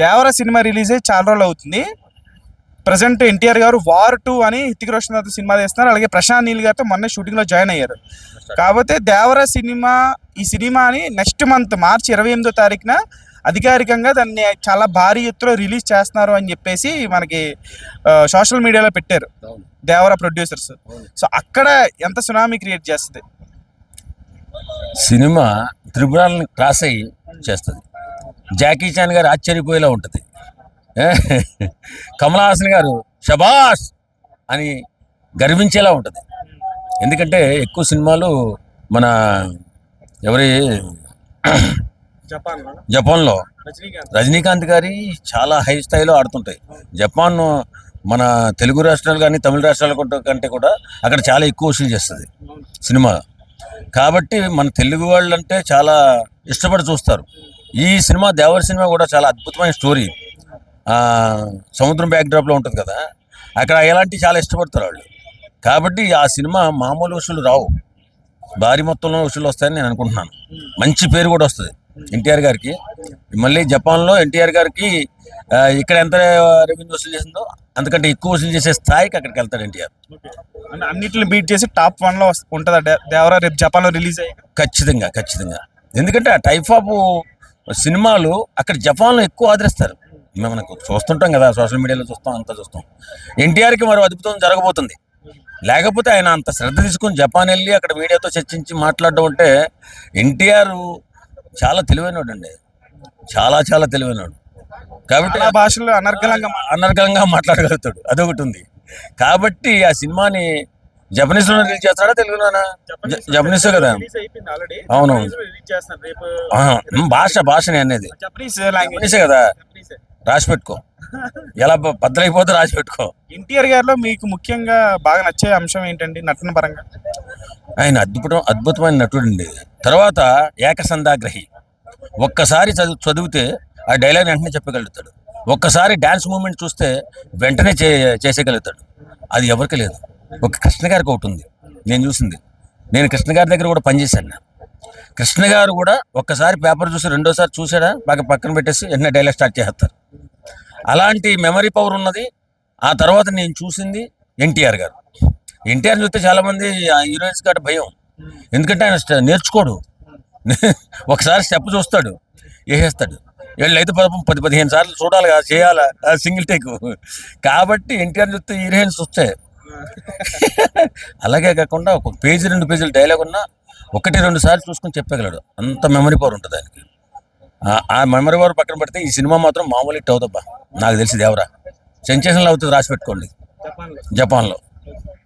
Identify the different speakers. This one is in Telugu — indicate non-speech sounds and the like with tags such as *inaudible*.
Speaker 1: దేవర సినిమా రిలీజ్ అయ్యి చాలా రోజులు అవుతుంది. ప్రజెంట్ ఎన్టీఆర్ గారు వార్ టూ అని హృతిక్ రోషన్ గారితో సినిమా తీస్తున్నారు. అలాగే ప్రశాంత్ నీల్ గారితో మొన్న షూటింగ్లో జాయిన్ అయ్యారు. కాకపోతే దేవర సినిమా ఈ సినిమాని నెక్స్ట్ మంత్ మార్చి ఇరవై ఎనిమిదో తారీఖున అధికారికంగా దాన్ని చాలా భారీ ఎత్తులో రిలీజ్ చేస్తున్నారు అని చెప్పేసి మనకి సోషల్ మీడియాలో పెట్టారు. దేవర ప్రొడ్యూసర్స్. సో అక్కడ ఎంత సునామీ క్రియేట్ చేస్తుంది?
Speaker 2: సినిమా త్రిపురాలను క్రాస్ అయ్యి చేస్తుంది. జాకీ చాన్ గారు ఆశ్చర్యపోయేలా ఉంటుంది. ఏ? కమల్ హాసన్ గారు షబాష్! అని గర్వించేలా ఉంటుంది. ఎందుకంటే ఎక్కువ సినిమాలు మన ఎవరి
Speaker 1: జపాన్
Speaker 2: జపాన్లో.
Speaker 1: రజనీకాంత్.
Speaker 2: గారి చాలా హై స్థాయిలో ఆడుతుంటాయి. జపాన్ మన తెలుగు రాష్ట్రాలు కానీ తమిళ రాష్ట్రాల కంటే- కూడా అక్కడ చాలా ఎక్కువ వసూలు చేస్తుంది సినిమా. కాబట్టి మన తెలుగు వాళ్ళు అంటే చాలా ఇష్టపడి చూస్తారు. ఈ సినిమా దేవర్ సినిమా కూడా చాలా అద్భుతమైన స్టోరీ. సముద్రం బ్యాక్డ్రాప్లో ఉంటుంది కదా అక్కడ ఎలాంటి చాలా ఇష్టపడతారు వాళ్ళు. కాబట్టి ఆ సినిమా మామూలు వసూలు రావు. భారీ మొత్తంలో వసూలు వస్తాయని నేను అనుకుంటున్నాను. మంచి పేరు కూడా వస్తుంది ఎన్టీఆర్ గారికి. మళ్ళీ జపాన్లో ఎన్టీఆర్ గారికి ఇక్కడ ఎంత రెవెన్యూ వసూలు చేసిందో అంతకంటే ఎక్కువ వసూలు చేసే స్థాయికి అక్కడికి వెళ్తాడు ఎన్టీఆర్.
Speaker 1: అన్నిటిని బీట్ చేసి టాప్ వన్లో ఉంటుందా? దేవరా రేపు జపాన్లో రిలీజ్ అయ్యి
Speaker 2: ఖచ్చితంగా ఖచ్చితంగా. ఎందుకంటే ఆ టైప్ ఆఫ్ సినిమాలు అక్కడ జపాన్లో ఎక్కువ ఆదరిస్తారు. మేము మనకు చూస్తుంటాం కదా సోషల్ మీడియాలో చూస్తాం అంతా చూస్తాం. ఎన్టీఆర్కి మరో అద్భుతం జరగబోతుంది. లేకపోతే ఆయన అంత శ్రద్ధ తీసుకుని జపాన్ వెళ్ళి అక్కడ మీడియాతో చర్చించి మాట్లాడడం అంటే ఎన్టీఆర్ చాలా తెలివైనవాడు అండి చాలా చాలా తెలివైనవాడు కాబట్టి
Speaker 1: చాలా భాషల్లో అనర్గళంగా మా-
Speaker 2: అనర్గళంగా మాట్లాడగలుగుతాడు. అదొకటి ఉంది. కాబట్టి ఆ సినిమాని జపనీస్లో రిలీజ్ చేస్తాడా తెలుగులోనా? జపనీసే కదా. అవును. భాష భాషనే అనేది.
Speaker 1: జపనీస్
Speaker 2: కదా. రాసి పెట్టుకో. ఎలా బద్దలైపోతే రాసి పెట్టుకో.
Speaker 1: ఎన్టీఆర్ గారిలో మీకు ముఖ్యంగా బాగా నచ్చే అంశం ఏంటండి? నటన పరంగా.
Speaker 2: ఆయన అద్భుతం అద్భుతమైన నటుడు అండి తర్వాత ఏకసంధాగ్రహి. ఒక్కసారి చదువు చదివితే ఆ డైలాగ్ వెంటనే చెప్పగలుగుతాడు. ఒక్కసారి డ్యాన్స్ మూమెంట్ చూస్తే వెంటనే చే చేసేయగలుగుతాడు. అది ఎవరికి లేదు. ఒక కృష్ణ గారికి ఒకటి ఉంది. నేను చూసింది. నేను కృష్ణ గారి దగ్గర కూడా పనిచేశాను నేను. కృష్ణ గారు కూడా ఒక్కసారి పేపర్ చూసి రెండోసారి చూసాడా? బాగా పక్కన పెట్టేసి ఎన్నో డైలాగ్ స్టార్ట్ చేస్తారు అలాంటి మెమరీ పవర్ ఉన్నది. ఆ తర్వాత నేను చూసింది ఎన్టీఆర్ గారు. ఎన్టీఆర్ చూస్తే చాలామంది ఆ హీరోయిన్స్ గారి భయం. ఎందుకంటే ఆయన నేర్చుకోడు. *laughs* ఒకసారి స్టెప్ చూస్తాడు. వేసేస్తాడు. వీళ్ళు అయితే పాపం పది పదిహేను సార్లు చూడాలి కదా చేయాలా సింగిల్ టేక్. కాబట్టి ఎన్టీఆర్ చూస్తే హీరోయిన్స్ వస్తాయి అలాగే కాకుండా ఒక పేజీ రెండు పేజీలు డైలాగ్ ఉన్నా ఒకటి రెండు సార్లు చూసుకొని చెప్పగలడు. అంత మెమరీ పవర్ ఉంటుంది ఆయనకి. ఆ- మెమరీ పవర్ పక్కన పెడితే ఈ సినిమా మాత్రం మామూలు హిట్ అవుతబ్బా నాకు తెలిసి దేవరా. సెన్సేషన్లు అవుతుంది రాసి పెట్టుకోండి. జపాన్లో.